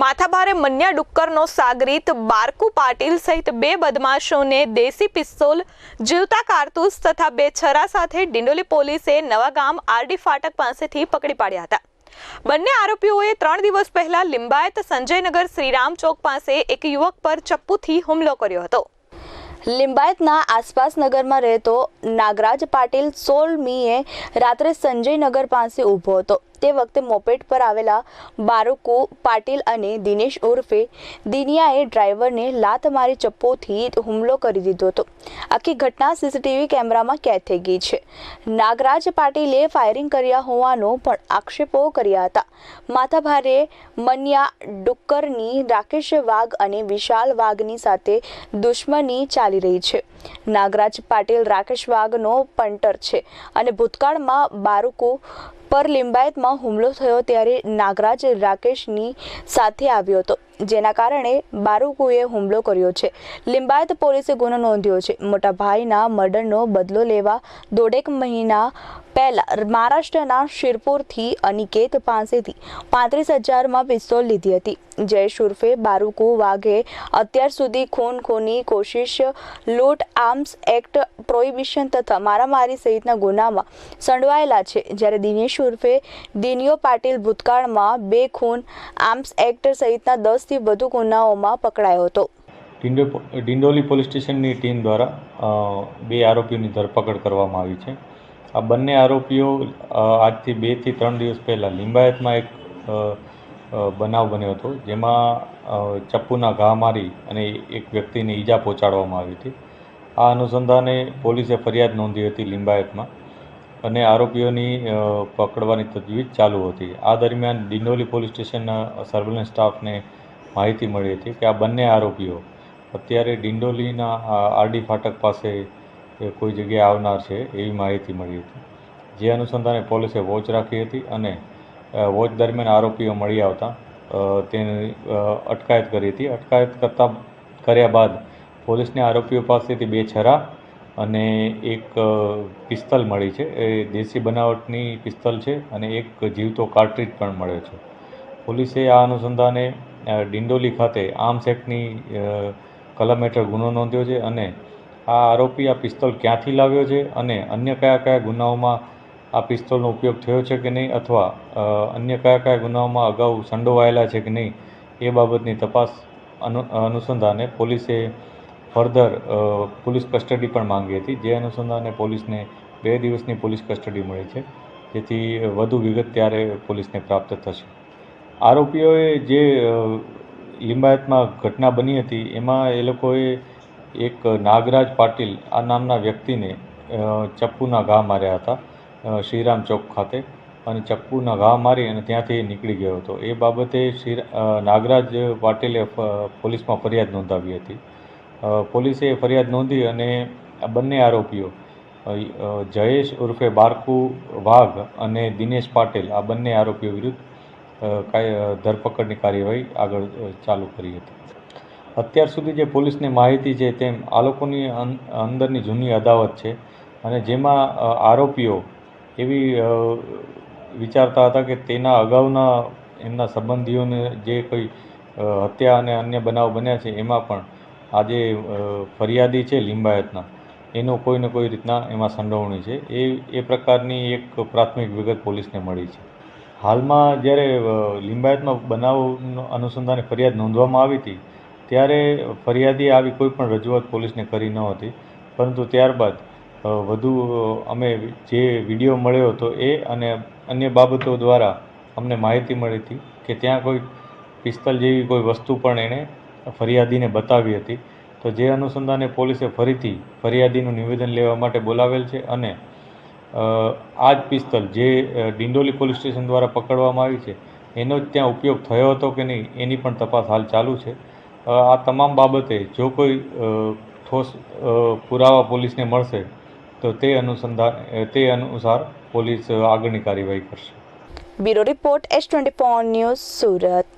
માથાભારે મન્યા ડુક્કરનો સાગરીત બારકુ પાટીલ સહિત બે બદમાશોને દેશી પિસ્તોલ, જીવતા કારતૂસ તથા બે છરા સાથે ડિંડોલી પોલીસે નવાગામ આરડી ફાટક પાસેથી પકડી પાડ્યા હતા. બંને આરોપીઓએ ત્રણ દિવસ પહેલા લિંબાયત સંજયનગર શ્રીરામ ચોક પાસે એક યુવક પર ચપ્પુથી હુમલો કર્યો હતો. લિંબાયતના આસપાસ નગરમાં રહેતો નાગરાજ પાટીલ સોલમીએ રાત્રે સંજયનગર પાસે ઊભો હતો. તે વખતે મોપેટ પર આવેલા બારુકુ પાટીલ અને દિનેશ ઉર્ફે દિનિયાએ ડ્રાઈવરને લાત મારી ચપ્પોથી હુમલો કરી દીધો હતો. આખી ઘટના સીસીટીવી કેમેરામાં કેદ થઈ ગઈ છે. નાગરાજ પાટીલે ફાયરિંગ કર્યા હોવાનો પણ આક્ષેપો કર્યા હતા. માથાભારે મન્યા ડુક્કરની રાકેશ વાઘ અને વિશાલ વાઘની સાથે દુશ્મની ચાલી રહી છે. નાગરાજ પાટીલ રાકેશ વાઘનો પંટર છે અને ભૂતકાળમાં બારુકુ પર લિંબાયતમાં હુમલો થયો ત્યારે નાગરાજ રાકેશની સાથે આવ્યો હતો, જેના કારણે બારુકુએ હુમલો કર્યો છે. લિંબાયત પોલીસે ગુનો નોંધ્યો છે. મોટા ભાઈના મર્ડરનો બદલો લેવા દોઢેક મહિના પહેલા મહારાષ્ટ્રના શિરપુરથી અનિકેત પાસેથી પાંત્રીસ હજારમાં પિસ્તોલ લીધી હતી. જયેશ ઉર્ફે બારુકુ વાઘે અત્યાર સુધી ખૂન ખૂની કોશિશ, લૂંટ, આર્મ્સ એક્ટ, પ્રોહિબિશન તથા મારામારી સહિતના ગુનામાં સંડવાયેલા છે. જ્યારે દિનેશ ઉર્ફે દિનિયો પાટીલ ભૂતકાળમાં બે ખૂન, આર્મ્સ એક્ટ સહિતના દસથી વધુ ગુનાઓમાં પકડાયો હતો. ડિંડો ડિંડોલી પોલીસ સ્ટેશનની ટીમ દ્વારા બે આરોપીઓની ધરપકડ કરવામાં આવી છે. આ બંને આરોપીઓ આજથી બેથી ત્રણ દિવસ પહેલાં લિંબાયતમાં એક બનાવ બન્યો હતો, જેમાં ચપ્પુના ઘા મારી અને એક વ્યક્તિને ઈજા પહોંચાડવામાં આવી હતી. આ અનુસંધાને પોલીસે ફરિયાદ નોંધી હતી લિંબાયતમાં અને આરોપીઓની પકડવાની તજવીજ ચાલુ હતી. આ દરમિયાન ડિંડોલી પોલીસ સ્ટેશનના સર્વેલન્સ સ્ટાફને માહિતી મળી હતી કે આ બંને આરોપીઓ અત્યારે ડિંડોલીના આરડી ફાટક પાસે એ કોઈ જગ્યાએ આવનાર છે એવી માહિતી મળી હતી. જે અનુસંધાને પોલીસે વોચ રાખી હતી અને વોચ દરમિયાન આરોપીઓ મળી આવતા તેની અટકાયત કરી હતી. અટકાયત કરતા, કર્યા બાદ પોલીસને આરોપીઓ પાસેથી બે છરા અને એક પિસ્તલ મળી છે. એ દેશી બનાવટની પિસ્તલ છે અને એક જીવતો કાર્ટ્રીજ પણ મળ્યો છે. પોલીસે આ અનુસંધાને ડિંડોલી ખાતે આર્મ્સ એક્ટની કલમ હેઠળ ગુનો નોંધ્યો છે અને આ આરોપી આ પિસ્તોલ ક્યાંથી લાવ્યો છે અને અન્ય કયા કયા ગુનાઓમાં આ પિસ્તોલનો ઉપયોગ થયો છે કે નહીં અથવા અન્ય કયા કયા ગુનાઓમાં અગાઉ સંડોવાયેલા છે કે નહીં એ બાબતની તપાસ અનુ, અનુસંધાને પોલીસે ફર્ધર પોલીસ કસ્ટડી પણ માંગી હતી. જે અનુસંધાને પોલીસને બે દિવસની પોલીસ કસ્ટડી મળી છે. જેથી વધુ વિગત ત્યારે પોલીસને પ્રાપ્ત થશે. આરોપીઓએ જે લિંબાયતમાં ઘટના બની હતી, એમાં એ લોકોએ એક નાગરાજ પાટીલ આ નામના વ્યક્તિને ચપ્પુના ઘા માર્યા હતા શ્રીરામ ચોક ખાતે. અને ચપ્પુના ઘા મારી અને ત્યાંથી નીકળી ગયો હતો. એ બાબતે શ્રી નાગરાજ પાટીલે પોલીસમાં ફરિયાદ નોંધાવી હતી. પોલીસે ફરિયાદ નોંધી અને બંને આરોપીઓ જયેશ ઉર્ફે બારકુ વાઘ અને દિનેશ પાટીલ આ બંને આરોપીઓ વિરુદ્ધ ધરપકડની કાર્યવાહી આગળ ચાલુ કરી હતી. અત્યાર સુધી જે પોલીસને માહિતી છે તેમ આ લોકોની અંદરની જૂની અદાવત છે અને જેમાં આરોપીઓ એવી વિચારતા હતા કે તેના અગાઉના એમના સંબંધીઓને જે કોઈ હત્યા અને અન્ય બનાવ બન્યા છે એમાં પણ આજે જે ફરિયાદી છે લિંબાયતના. એનો કોઈ ને કોઈ રીતના એમાં સંડોવણી છે. એ એ પ્રકારની એક પ્રાથમિક વિગત પોલીસને મળી છે. હાલમાં જ્યારે લિંબાયતનો બનાવ અનુસંધાને ફરિયાદ નોંધવામાં આવી હતી ત્યારે ફરિયાદીએ આવી કોઈ પણ રજૂઆત પોલીસને કરી ન હતી. પરંતુ ત્યારબાદ વધુ અમે જે વીડિયો મળ્યો હતો એ અને અન્ય બાબતો દ્વારા અમને માહિતી મળી હતી કે ત્યાં કોઈ પિસ્તલ જેવી કોઈ વસ્તુ પણ એણે ફરિયાદીને બતાવી હતી. તો જે અનુસંધાને પોલીસે ફરીથી ફરિયાદીનું નિવેદન લેવા માટે બોલાવેલ છે અને આ જ પિસ્તલ જે ડિંડોલી પોલીસ સ્ટેશન દ્વારા પકડવામાં આવી છે, એનો જ ત્યાં ઉપયોગ થયો હતો કે નહીં, એની પણ તપાસ હાલ ચાલુ છે. આ તમામ બાબતે જો કોઈ ઠોસ પુરાવા પોલીસને મળશે, તો તે અનુસંધાન તે અનુસાર પોલીસ આગળની કાર્યવાહી કરશે. Bureau report, S twenty news Surat.